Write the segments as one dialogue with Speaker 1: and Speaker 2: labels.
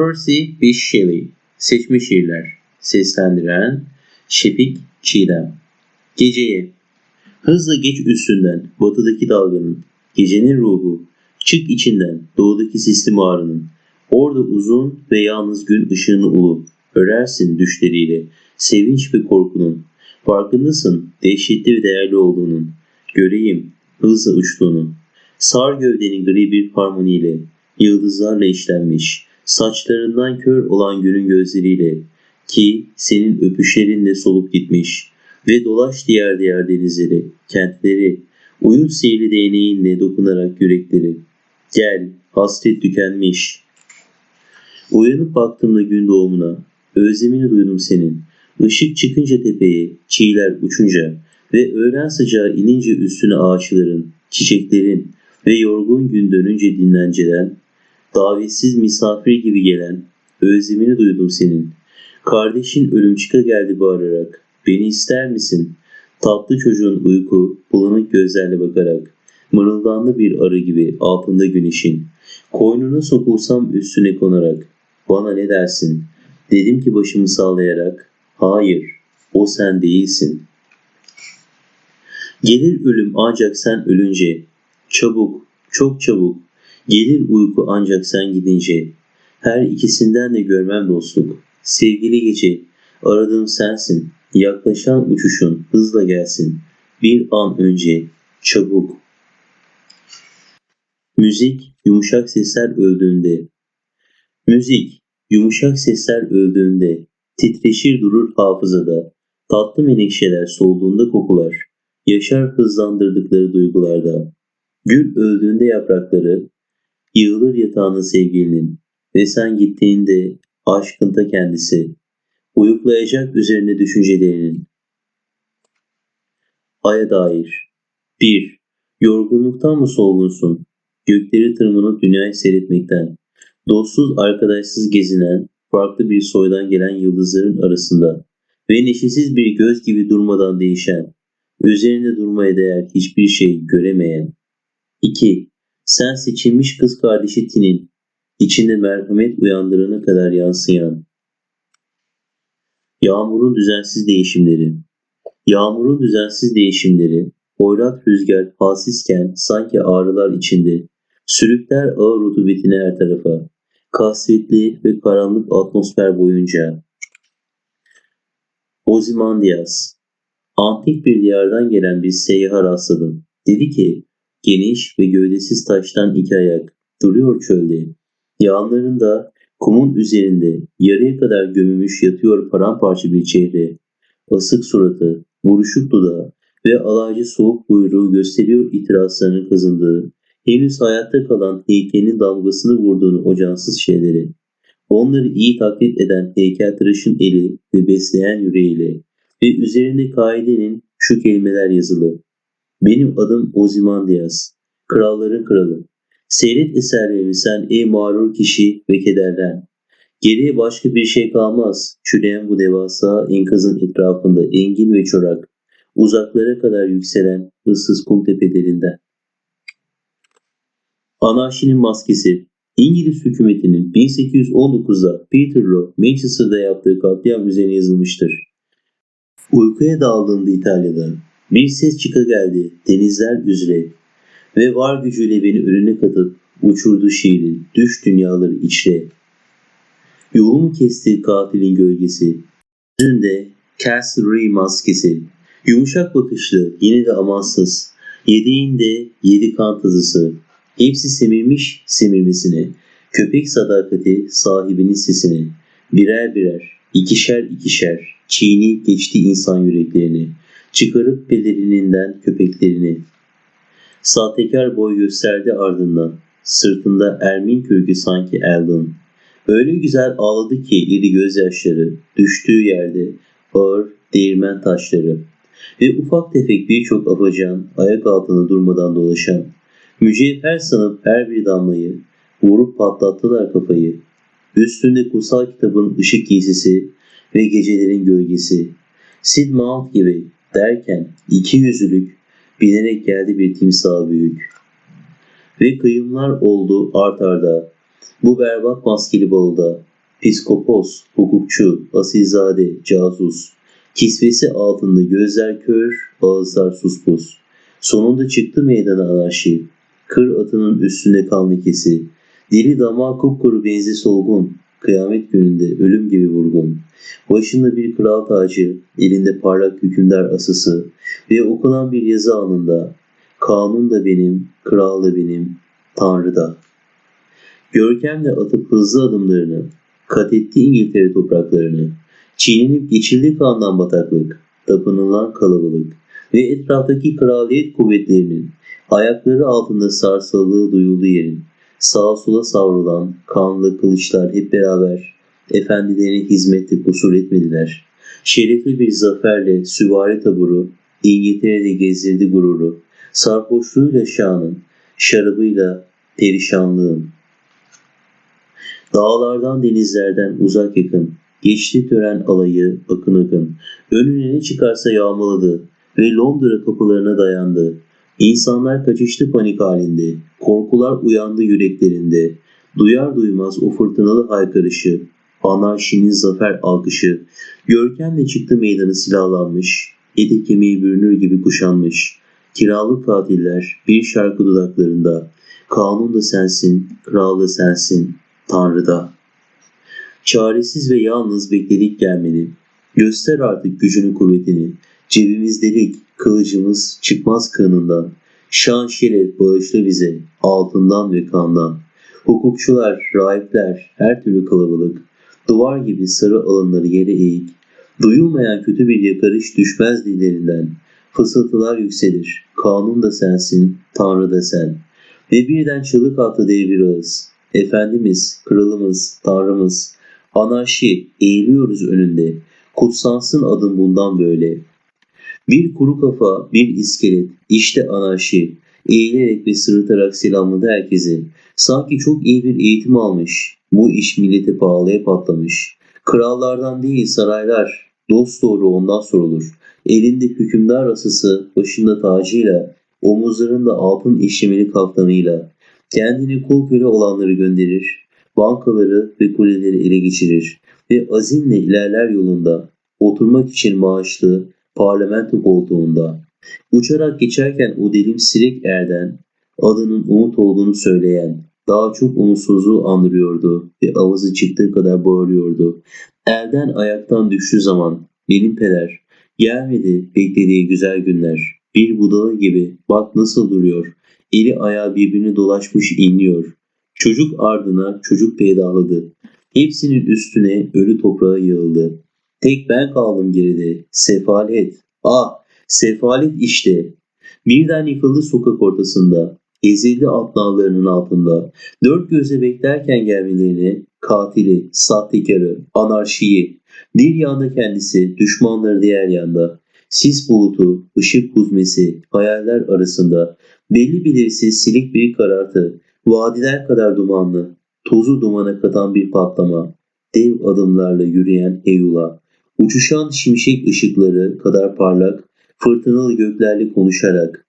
Speaker 1: Percy B. Shelley Seçme Şiirler Seslendiren Şefik Çiğdem Geceye Hızla geç üstünden batıdaki dalganın Gecenin ruhu Çık içinden doğudaki sisli mağaranın Orada uzun ve yalnız gün ışığını ulu Örersin düşleriyle Sevinç ve korkunun Farkındasın dehşetli ve değerli olduğunun Göreyim hızla uçtuğunu Sar gövdenin gri bir harmoniyle Yıldızlarla işlenmiş Saçlarından kör olan günün gözleriyle ki senin öpüşlerinle solup gitmiş ve dolaş diğer diğer denizleri, kentleri, uyut sihirli değneğinle dokunarak yürekleri. Gel, hasret tükenmiş. Uyanıp baktığımda gün doğumuna, özlemini duydum senin. Işık çıkınca tepeye, çiğler uçunca ve öğlen sıcağı inince üstüne ağaçların, çiçeklerin ve yorgun gün dönünce dinlenceden, davetsiz misafir gibi gelen, özlemini duydum senin. Kardeşin ölümçüke geldi bağırarak, beni ister misin? Tatlı çocuğun uyku, bulanık gözlerle bakarak, mırıldanlı bir arı gibi altında güneşin. Koynuna sokulsam üstüne konarak, bana ne dersin? Dedim ki başımı sallayarak, hayır, o sen değilsin. Gelir ölüm ancak sen ölünce, çabuk, çok çabuk, gelir uyku ancak sen gidince. Her ikisinden de görmem dostluk. Sevgili gece, aradığım sensin. Yaklaşan uçuşun hızla gelsin. Bir an önce, çabuk. Müzik, yumuşak sesler öldüğünde. Müzik, yumuşak sesler öldüğünde. Titreşir durur hafızada. Tatlı menekşeler solduğunda kokular. Yaşar hızlandırdıkları duygularda. Gül öldüğünde yaprakları, yığılır yatağının sevgilinin ve sen gittiğinde aşkın ta kendisi, uyuklayacak üzerine düşüncelerinin. Aya dair 1. Yorgunluktan mı solgunsun? Gökleri tırmanıp dünyayı seyretmekten. Dostsuz arkadaşsız gezinen, farklı bir soydan gelen yıldızların arasında ve neşesiz bir göz gibi durmadan değişen, üzerinde durmaya değer hiçbir şey göremeyen. 2. Sen seçilmiş kız kardeşi Tin'in içinde merhamet uyandırana kadar yansıyan. Yağmurun düzensiz değişimleri. Yağmurun düzensiz değişimleri, hoyrat rüzgar halsizken sanki ağrılar içinde, sürükler ağır rutubetini her tarafa, kasvetli ve karanlık atmosfer boyunca. Ozymandias, antik bir diyardan gelen bir seyyaha rastladım. Dedi ki, geniş ve gövdesiz taştan iki ayak, duruyor çölde. Yağlarında kumun üzerinde yarıya kadar gömülmüş yatıyor paramparça bir çehre. Asık suratı, buruşuk dudağı ve alaycı soğuk buyruğu gösteriyor itirazlarının kazındığı, henüz hayatta kalan heykelin damgasını vurduğunu o cansız şeyleri. Onları iyi taklit eden heykeltıraşın eli ve besleyen yüreğiyle ve üzerinde kaidenin şu kelimeler yazılı. Benim adım Ozymandias, kralların kralı. Seyret eserlerimi sen ey mağrur kişi ve kederden. Geriye başka bir şey kalmaz. Çüleyen bu devasa enkazın etrafında engin ve çorak, uzaklara kadar yükselen ıssız kum tepelerinden. Anarşinin maskesi İngiliz hükümetinin 1819'da Peterloo, Manchester'da yaptığı katliam üzerine yazılmıştır. Uykuya daldığında İtalya'da bir ses çıka geldi denizler üzere ve var gücüyle beni önüne katıp uçurdu şiirin düş dünyaları içre. Yolumu kesti katilin gölgesi. Yüzünde Castle maskesi. Yumuşak bakışlı, yine de amansız. Yediğinde yedi kan tazısı. Hepsi semirmiş semirmesine. Köpek sadakati sahibinin sesine. Birer birer, ikişer ikişer, çiğni geçti insan yüreklerini. Çıkarıp pelerininden köpeklerini. Sahtekar boy gösterdi ardından. Sırtında Ermin kürkü sanki Eldon. Öyle güzel ağladı ki iri gözyaşları, düştüğü yerde ağır değirmen taşları ve ufak tefek birçok afacan ayak altında durmadan dolaşan. Mücevher sanıp her bir damlayı vurup patlattılar kafayı. Üstünde kutsal kitabın ışık giysisi ve gecelerin gölgesi. Sid Mount gibi derken iki yüzlülük binerek geldi bir timsah büyük. Ve kıyımlar oldu art arda. Bu berbat maskeli balda Piskopos, hukukçu, asilzade, casus. Kisvesi altında gözler kör, ağızlar suspus. Sonunda çıktı meydana anarşi. Kır atının üstünde kan lekesi. Dili damağı kupkuru benzi solgun. Kıyamet gününde ölüm gibi vurgun. Başında bir kral tacı, elinde parlak hükümdar asısı ve okunan bir yazı anında Kanun da benim, kral da benim, tanrı da. Görkemle atıp hızlı adımlarını, kat etti İngiltere topraklarını, çiğnenip geçildi kandan bataklık, tapınılan kalabalık ve etraftaki kraliyet kuvvetlerinin ayakları altında sarsıldığı duyuldu yerin. Sağa sola savrulan kanlı kılıçlar hep beraber efendilerine hizmette kusur etmediler. Şerefli bir zaferle süvari taburu İngiltere'de gezdirdi gururu. Sarhoşluğuyla şanın, şarabıyla perişanlığın. Dağlardan denizlerden uzak yakın, geçti tören alayı akın akın. Önüne ne çıkarsa yağmaladı ve Londra kapılarına dayandı. İnsanlar kaçıştı panik halinde, korkular uyandı yüreklerinde. Duyar duymaz o fırtınalı haykırışı, anarşinin zafer alkışı, görkemle çıktı meydanı silahlanmış, eti kemiği bürünür gibi kuşanmış. Kiralık katiller bir şarkı dudaklarında, kanun da sensin, kral da sensin, tanrı da. Çaresiz ve yalnız bekledik gelmeni. Göster artık gücünü kuvvetini. Cebimiz delik, kılıcımız çıkmaz kanından. Şan şeref bağışla bize, altından ve kandan. Hukukçular, rahipler, her türlü kalabalık. Duvar gibi sarı alınları yere eğik. Duyulmayan kötü bir yakarış düşmez dillerinden. Fısıltılar yükselir. Kanun da sensin, Tanrı da sen. Ve birden çığlık attı dev bir ağız. Efendimiz, kralımız, Tanrımız. Anarşi, eğiliyoruz önünde. Kutsansın adım bundan böyle. Bir kuru kafa, bir iskelet, işte anarşi. Eğilerek ve sırıtarak selamladı herkese. Sanki çok iyi bir eğitim almış. Bu iş millete pahalıya patlamış. Krallardan değil saraylar, dost doğru ondan sorulur. Elinde hükümdar asısı, başında tacıyla, omuzlarında altın işlemeli kaftanıyla, kendini kul köle olanları gönderir, bankaları ve kuleleri ele geçirir ve azimle ilerler yolunda, oturmak için maaşlı, parlamento koltuğunda. Uçarak geçerken o delim sirek erden, adının umut olduğunu söyleyen, daha çok umutsuzluğu andırıyordu ve avazı çıktığı kadar bağırıyordu. Elden ayaktan düştüğü zaman benim peder gelmedi beklediği güzel günler. Bir budağı gibi bak nasıl duruyor. Eli ayağı birbirine dolaşmış inliyor. Çocuk ardına çocuk peydahladı. Hepsinin üstüne ölü toprağa yığıldı. Tek ben kaldım geride. Sefalet. Ah sefalet işte. Birden yıkıldı sokak ortasında. Ezildi at nallarının altında. Dört gözle beklerken gelmelerini katili, sahtekarı, anarşiyi, bir yanda kendisi, düşmanları diğer yanda. Sis bulutu, ışık huzmesi, hayaller arasında belli belirsiz silik bir karartı, vadiler kadar dumanlı, tozu dumana katan bir patlama, dev adımlarla yürüyen Eyula, uçuşan şimşek ışıkları kadar parlak, fırtınalı göklerle konuşarak,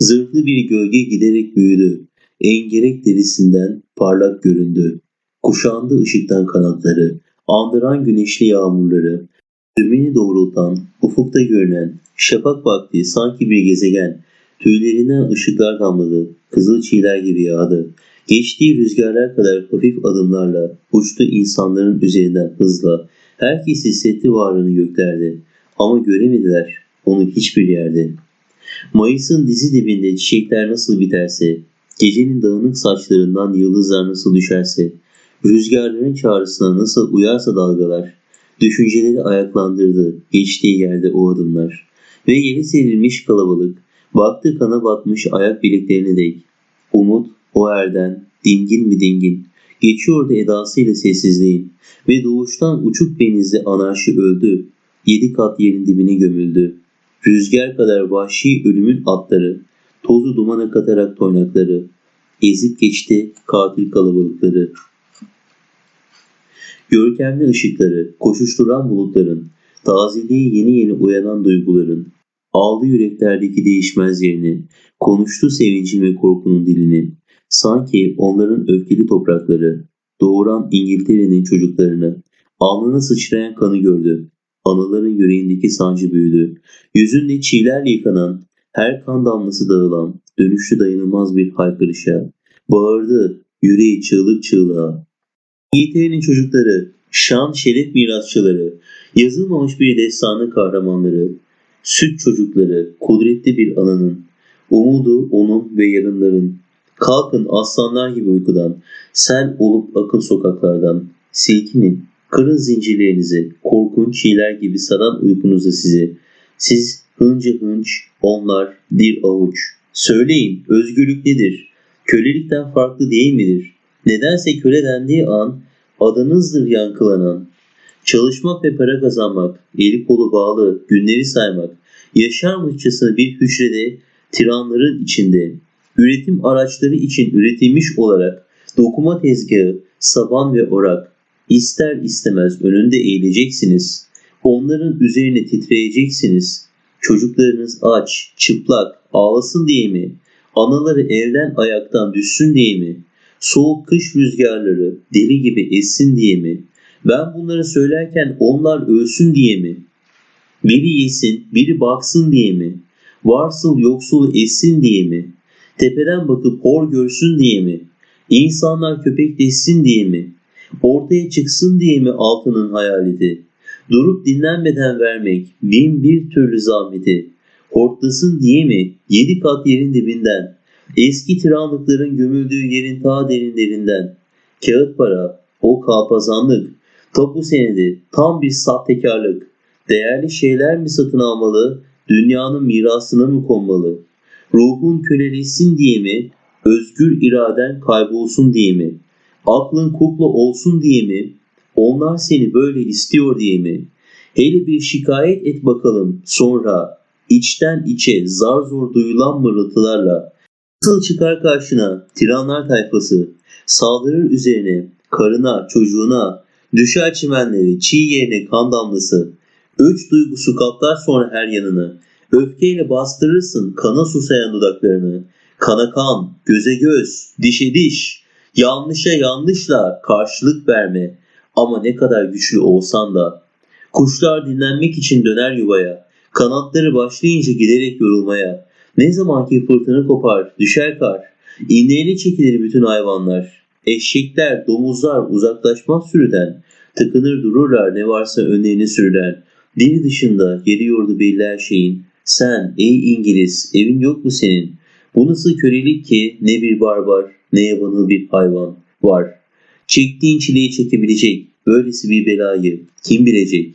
Speaker 1: Zırhlı bir gölge giderek büyüdü. Engerek derisinden parlak göründü. Kuşandı ışıktan kanatları, andıran güneşli yağmurları, dümeni doğrultan, ufukta görünen, şafak vakti sanki bir gezegen, tüylerinden ışıklar damladı, kızıl çiğler gibi yağdı. Geçtiği rüzgarlar kadar hafif adımlarla uçtu insanların üzerinden hızla. Herkes hissetti varlığını göklerde ama göremediler onu hiçbir yerde. Mayıs'ın dizi dibinde çiçekler nasıl biterse, gecenin dağınık saçlarından yıldızlar nasıl düşerse, rüzgarların çağrısına nasıl uyarsa dalgalar, düşünceleri ayaklandırdı geçtiği yerde o adımlar. Ve yeri serilmiş kalabalık, baktı kana batmış ayak bileklerine dek. Umut, o erden, dingin mi dingin, geçiyordu edasıyla sessizliğin ve doğuştan uçuk benizli anarşi öldü, yedi kat yerin dibine gömüldü. Rüzgar kadar vahşi ölümün atları, tozu dumana katarak toynakları, ezip geçti katil kalabalıkları. Görkemli ışıkları, koşuşturan bulutların, tazeliği yeni yeni uyanan duyguların, aldı yüreklerdeki değişmez yerini, konuştu sevincin ve korkunun dilini. Sanki onların öfkeli toprakları, doğuran İngiltere'nin çocuklarını, alnına sıçrayan kanı gördü. Anaların yüreğindeki sancı büyüdü. Yüzünde çiğlerle yıkanan, her kan damlası dağılan, dönüşlü dayanılmaz bir haykırışa. Bağırdı, yüreği çığlık çığlığa. İngiltere'nin çocukları, şan şeref mirasçıları, yazılmamış bir destanın kahramanları, süt çocukları, kudretli bir ananın, umudu onun ve yarınların. Kalkın aslanlar gibi uykudan, sel olup akın sokaklardan, silkinin, kırın zincirlerinizi, korkunç çiğler gibi saran uykunuza sizi. Siz hınca hınç, onlar bir avuç. Söyleyin, özgürlük nedir? Kölelikten farklı değil midir? Nedense köle dendiği an adınızdır yankılanan. Çalışmak ve para kazanmak, eli kolu bağlı, günleri saymak, yaşarmışçasına bir hücrede, tiranların içinde, üretim araçları için üretilmiş olarak dokuma tezgahı, saban ve orak, ister istemez önünde eğileceksiniz. Onların üzerine titreyeceksiniz. Çocuklarınız aç, çıplak, ağlasın diye mi? Anaları evden ayaktan düşsün diye mi? Soğuk kış rüzgarları deli gibi essin diye mi? Ben bunları söylerken onlar ölsün diye mi? Biri yesin, biri baksın diye mi? Varsıl yoksulu essin diye mi? Tepeden bakıp hor görsün diye mi? İnsanlar köpekleşsin diye mi? Ortaya çıksın diye mi altının hayaleti? Durup dinlenmeden vermek bin bir türlü zahmeti. Hortlasın diye mi? Yedi kat yerin dibinden. Eski tiranlıkların gömüldüğü yerin ta derinlerinden. Kağıt para, o kalpazanlık, tapu senedi, tam bir sahtekarlık. Değerli şeyler mi satın almalı, dünyanın mirasına mı konmalı? Ruhun köleleşsin diye mi, özgür iraden kaybolsun diye mi? Aklın kukla olsun diye mi? Onlar seni böyle istiyor diye mi? Hele bir şikayet et bakalım sonra içten içe zar zor duyulan mırıltılarla nasıl çıkar karşına tiranlar tayfası saldırır üzerine karına çocuğuna düşer çimenleri çiğ yerine kan damlası Öç duygusu kaplar sonra her yanını. Öfkeyle bastırırsın kana susayan dudaklarını. Kana kan, göze göz, dişe diş. Yanlışa yanlışla karşılık verme. Ama ne kadar güçlü olsan da. Kuşlar dinlenmek için döner yuvaya. Kanatları başlayınca giderek yorulmaya. Ne zamanki fırtına kopar, düşer kar. İğneyle çekilir bütün hayvanlar. Eşekler, domuzlar uzaklaşmaz sürüden. Tıkınır dururlar ne varsa önlerine sürülen. Dili dışında geliyordu belli her şeyin. Sen ey İngiliz evin yok mu senin? Bu nasıl kölelik ki ne bir barbar ne yabanıl bir hayvan var. Çektiğin çileyi çekebilecek böylesi bir belayı kim bilecek?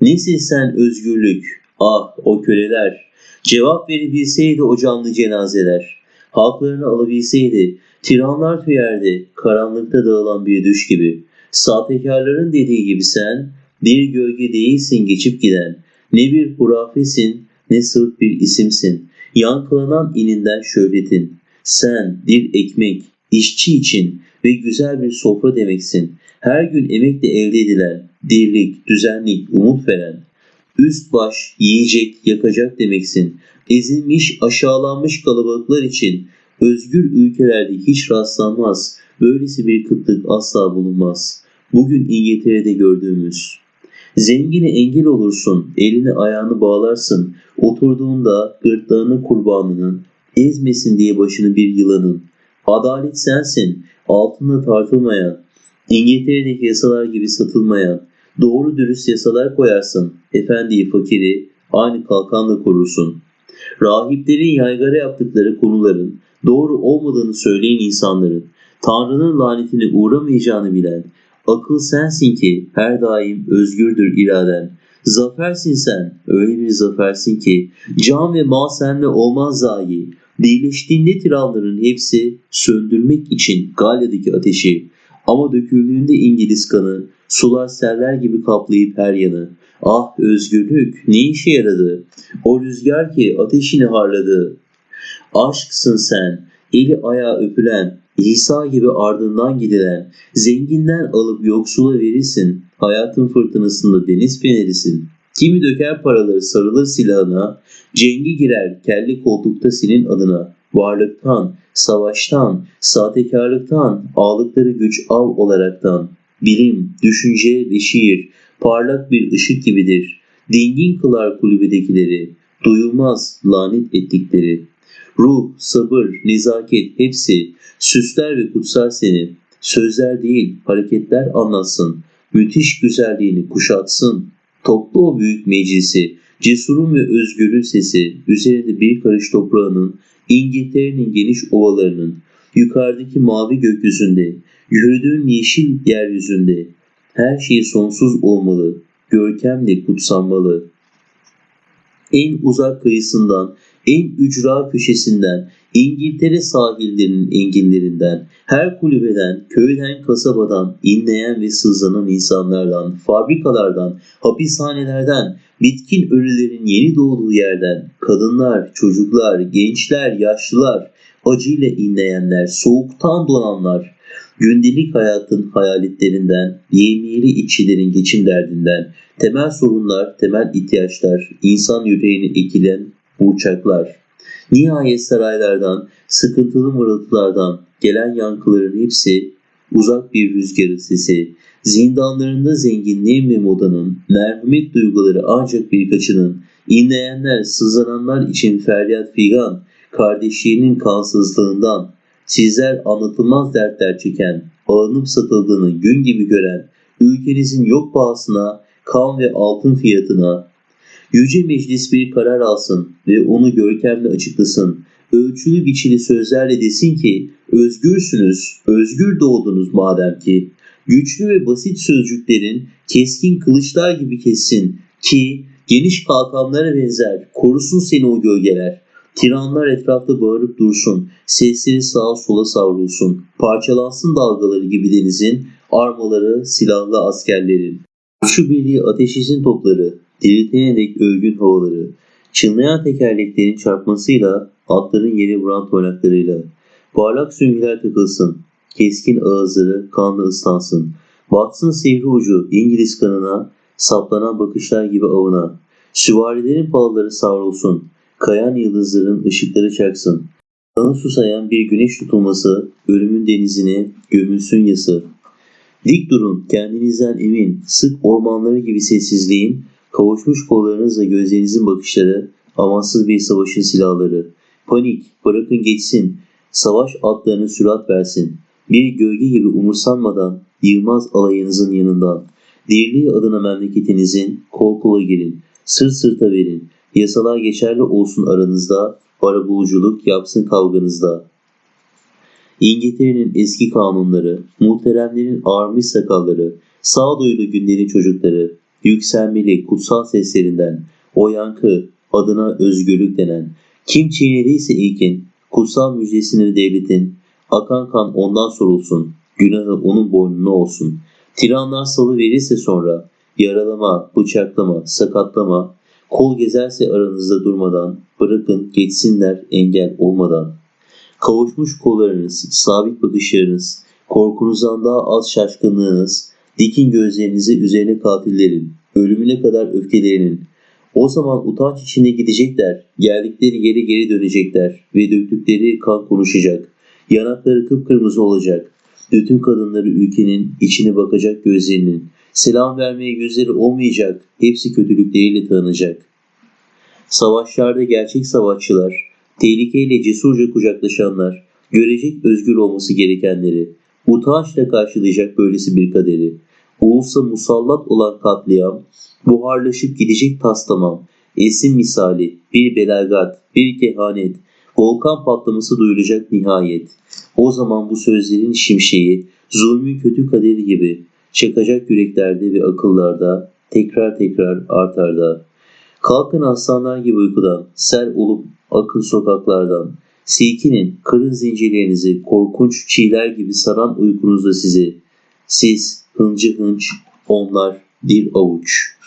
Speaker 1: Nesin sen özgürlük? Ah o köleler. Cevap verebilseydi o canlı cenazeler. Halklarını alabilseydi tiranlar tüyerdi karanlıkta dağılan bir düş gibi. Sahtekarların dediği gibi sen bir gölge değilsin geçip giden. Ne bir hurafesin ne sırf bir isimsin. Yankılanan ininden şöhretin. Sen bir ekmek, işçi için ve güzel bir sofra demeksin. Her gün emekle elde edilen, dirlik, düzenlik, umut veren. Üst baş, yiyecek, yakacak demeksin. Ezilmiş, aşağılanmış kalabalıklar için özgür ülkelerde hiç rastlanmaz. Böylesi bir kıtlık asla bulunmaz. Bugün İngiltere'de gördüğümüz Zengine engel olursun, elini ayağını bağlarsın. Oturduğunda gırtlağını kurbanının, ezmesin diye başını bir yılanın. Adalet sensin, altında tartılmayan, İngiltere'deki yasalar gibi satılmayan, doğru dürüst yasalar koyarsın. Efendiyi fakiri aynı kalkanla korursun. Rahiplerin yaygara yaptıkları konuların doğru olmadığını söyleyen insanların, Tanrı'nın lanetine uğramayacağını bilen, Akıl sensin ki her daim özgürdür iraden. Zafersin sen, öyle bir zafersin ki can ve mal senle olmaz zayi. Birleştiğinde tiranların hepsi söndürmek için Galya'daki ateşi. Ama döküldüğünde İngiliz kanı sular seller gibi kaplayıp her yanı. Ah özgürlük ne işe yaradı? O rüzgar ki ateşini harladı. Aşksın sen, eli ayağı öpülen, İsa gibi ardından gidilen, zenginden alıp yoksula verirsin, hayatın fırtınasında deniz fenerisin. Kimi döker paraları sarılır silahına, cengi girer kelli koltukta senin adına. varlıktan, savaştan, sahtekarlıktan, aldıkları güç av olaraktan, bilim, düşünce ve şiir parlak bir ışık gibidir. Dingin kılar kulübedekileri, duyulmaz lanet ettikleri. Ruh, sabır, nezaket hepsi süsler ve kutsar seni. Sözler değil, hareketler anlatsın. Müthiş güzelliğini kuşatsın. Toplu o büyük meclisi, cesurun ve özgürün sesi, üzerinde bir karış toprağının, İngiltere'nin geniş ovalarının, yukarıdaki mavi gökyüzünde, yürüdüğün yeşil yeryüzünde, her şey sonsuz olmalı, görkemle kutsanmalı. En uzak kıyısından, en ücra köşesinden, İngiltere sahillerinin enginlerinden, her kulübeden, köyden, kasabadan, inleyen ve sızlanan insanlardan, fabrikalardan, hapishanelerden, bitkin ölülerin yeni doğduğu yerden, kadınlar, çocuklar, gençler, yaşlılar, acıyla inleyenler, soğuktan donanlar, gündelik hayatın hayaletlerinden, yemiyeli işçilerin geçim derdinden, temel sorunlar, temel ihtiyaçlar, insan yüreğini ekilen burçaklar. Nihayet saraylardan, sıkıntılı mırıltılardan gelen yankıların hepsi uzak bir rüzgarın sesi. Zindanlarında zenginliğin ve modanın, merhamet duyguları ancak birkaçının, inleyenler, sızlananlar için feryat figan, kardeşliğinin kansızlığından, sizler anlatılmaz dertler çeken, alınıp satıldığını gün gibi gören, ülkenizin yok pahasına, kan ve altın fiyatına, Yüce Meclis bir karar alsın ve onu görkemle açıklasın. Ölçülü biçili sözlerle desin ki, özgürsünüz, özgür doğdunuz madem ki. Güçlü ve basit sözcüklerin keskin kılıçlar gibi kessin ki geniş kalkanlara benzer, korusun seni o gölgeler. Tiranlar etrafta bağırıp dursun, sesleri sağa sola savrulsun, parçalansın dalgaları gibi denizin, armaları, silahlı askerlerin. Şu birliği ateşizin topları, diriltene dek övgün havaları, çınlayan tekerleklerin çarpmasıyla, atların yere vuran toynaklarıyla, parlak süngüler takılsın, keskin ağızları kanla ıslansın, batsın sivri ucu İngiliz kanına, saplanan bakışlar gibi avına, süvarilerin palları savrulsun, kayan yıldızların ışıkları çaksın, kanı susayan bir güneş tutulması, ölümün denizine gömülsün yası. Dik durun, kendinizden emin, sık ormanları gibi sessizliğin, kavuşmuş kollarınızla gözlerinizin bakışları, amansız bir savaşın silahları. Panik, bırakın geçsin, savaş atlarını sürat versin. Bir gölge gibi umursanmadan, yığmaz alayınızın yanından. Dirliği adına memleketinizin, kol kola girin, sırt sırta verin. Yasalar geçerli olsun aranızda, arabuluculuk yapsın kavganızda. İngiltere'nin eski kanunları, muhteremlerin ağarmış sakalları, sağduyulu günlerin çocukları, yükselmeli kutsal seslerinden, o yankı, adına özgürlük denen, kim çiğnediyse ilkin, kutsal müjdesini devletin, akan kan ondan sorulsun, günahı onun boynuna olsun. Tiranlar salı verirse sonra, yaralama, bıçaklama, sakatlama, kol gezerse aranızda durmadan, bırakın geçsinler engel olmadan. Kavuşmuş kollarınız, sabit bakışlarınız, korkunuzdan daha az şaşkınlığınız, dikin gözlerinizi üzerine katillerin, ölümüne kadar öfkelerinin. O zaman utanç içinde gidecekler, geldikleri yere geri dönecekler ve döktükleri kan konuşacak. Yanakları kıpkırmızı olacak. Bütün kadınları ülkenin içine bakacak gözlerinin. Selam vermeye yüzleri olmayacak. Hepsi kötülükleriyle tanınacak. Savaşlarda gerçek savaşçılar, tehlikeyle cesurca kucaklaşanlar, görecek özgür olması gerekenleri, utançla karşılayacak böylesi bir kaderi. Ulusa musallat olan katliam, buharlaşıp gidecek taslamam, esin misali, bir belagat, bir kehanet, volkan patlaması duyulacak nihayet. O zaman bu sözlerin şimşeği, zulmün kötü kaderi gibi çakacak yüreklerde ve akıllarda tekrar tekrar artar da. Kalkın aslanlar gibi uykudan, sel olup akın sokaklardan. Silkinin, kırın zincirlerinizi, korkunç çiğler gibi saran uykunuzda sizi. Siz hıncı hınç, onlar bir avuç.''